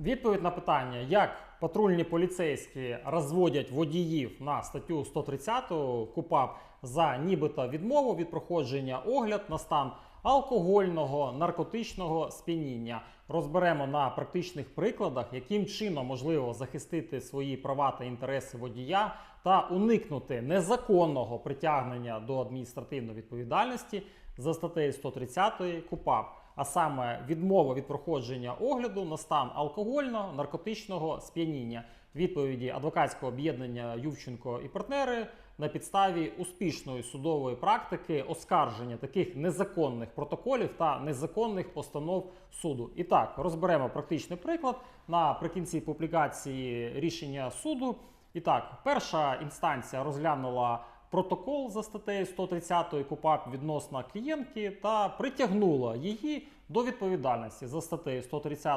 Відповідь на питання, як патрульні поліцейські розводять водіїв на статтю 130 КУПАП за нібито відмову від проходження огляд на стан алкогольного наркотичного сп'яніння. Розберемо на практичних прикладах, яким чином можливо захистити свої права та інтереси водія та уникнути незаконного притягнення до адміністративної відповідальності за статтею 130 КУПАП а саме відмова від проходження огляду на стан алкогольного наркотичного сп'яніння. Відповіді адвокатського об'єднання Ювченко і партнери на підставі успішної судової практики оскарження таких незаконних протоколів та незаконних постанов суду. І так розберемо практичний приклад наприкінці публікації рішення суду. І так, перша інстанція розглянула протокол за статтею 130 КУПАП відносно клієнтки та притягнула її до відповідальності за статтею 130